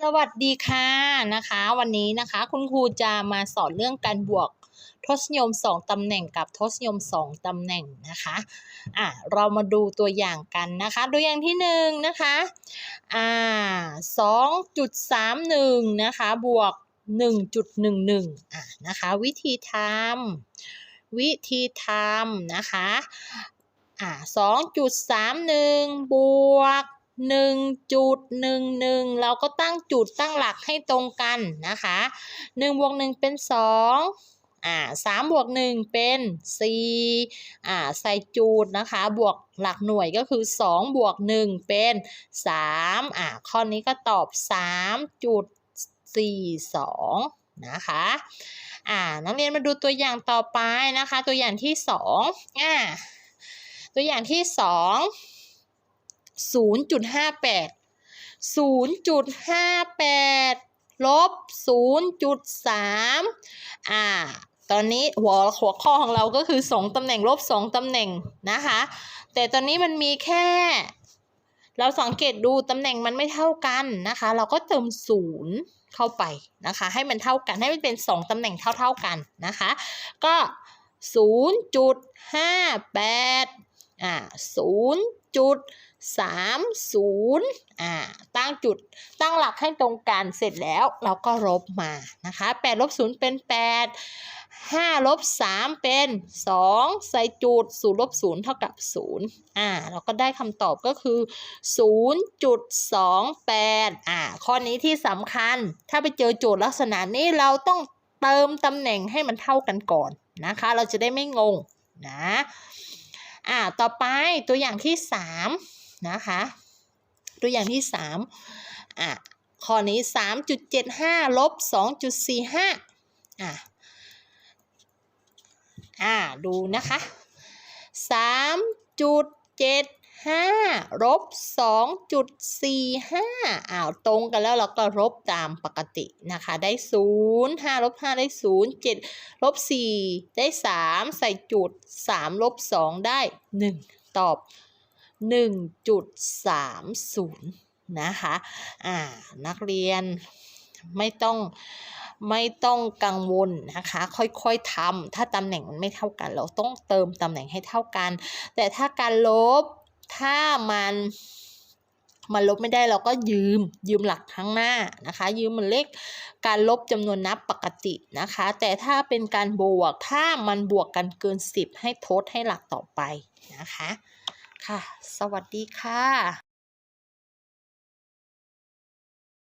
สวัสดีค่ะนะคะ วันนี้นะคะ คุณครูจะมาสอนเรื่องการบวกทศนิยม 2 ตำแหน่งกับทศนิยม 2 ตำแหน่งนะคะอะเรามาดูตัวอย่างกันนะคะ ตัวอย่างที่หนึ่งนะคะอ่า2.31นะคะบวก 1.11อะนะคะวิธีทำวิธีทำนะคะอ่า2.31บวก 1.11 เราก็ตั้งจุดตั้งหลักให้ตรงกันนะคะ1บวก1เป็น 2 อ่า3บวก1เป็น4อ่าใส่จุดนะคะ บวกหลักหน่วยก็คือ2บวก1เป็น3อ่าข้อนี้ก็ตอบ3.42นะคะอ่านักเรียนมาดูตัวอย่างต่อไปนะคะ ตัวอย่างที่2อ่าตัวอย่างที่2 0.58 0.58 ลบ 0.3 อ่า ตอนนี้หัวหัวข้อของเราก็คือ 2ตำแหน่งลบ 2ตำแหน่งนะคะ แต่ตอนนี้มันมีแค่ เราสังเกตดูตำแหน่งมันไม่เท่ากันนะคะ เราก็เติมศูนย์เข้าไปนะคะ ให้มันเท่ากัน ให้มันเป็น 2ตำแหน่งเท่าๆกันนะคะ ก็ 0.58 อ่า 0. สามศูนย์อ่าตั้งจุดตั้งหลักให้ตรงกันเสร็จแล้วเราก็ลบมานะคะแปดลบศูนย์เป็นแปดห้าลบสามเป็นสองใส่จุดศูนย์ลบศูนย์เท่ากับศูนย์อ่าเราก็ได้คำตอบก็คือศูนย์จุดสองแปดอ่าข้อนี้ที่สำคัญถ้าไปเจอโจทย์ลักษณะนี้เราต้องเติมตำแหน่งให้มันเท่ากันก่อนนะคะ เราจะได้ไม่งงนะ อ่าต่อไปตัวอย่างที่สามนะคะ ตัวอย่างที่สามอะข้อนี้สามจุดเจ็ดห้าลบสองจุดสี่ห้าอะอ่าดูนะคะสามจุดเจ็ด ห้าลบสองจุดสี่ห้าอ้าวตรงกันแล้วเราก็ลบตามปกตินะคะ ได้ศูนย์ห้าลบห้าได้ศูนย์เจ็ดลบสี่ได้สามใส่จุดสามลบสองได้หนึ่งตอบ 1.30 นะคะอ่านักเรียนไม่ต้องไม่ต้องกังวลนะคะ ค่อยๆทำถ้าตำแหน่งมันไม่เท่ากัน เราต้องเติมตำแหน่งให้เท่ากัน แต่ถ้าการลบ ถ้ามันมันลบไม่ได้เราก็ยืมยืมหลักข้างหน้านะคะ ยืมมันเลขการลบจำนวนนับปกตินะคะ แต่ถ้าเป็นการบวกถ้ามันบวกกันเกิน 10 ให้ทดให้หลักต่อไปนะคะ ค่ะ สวัสดีค่ะ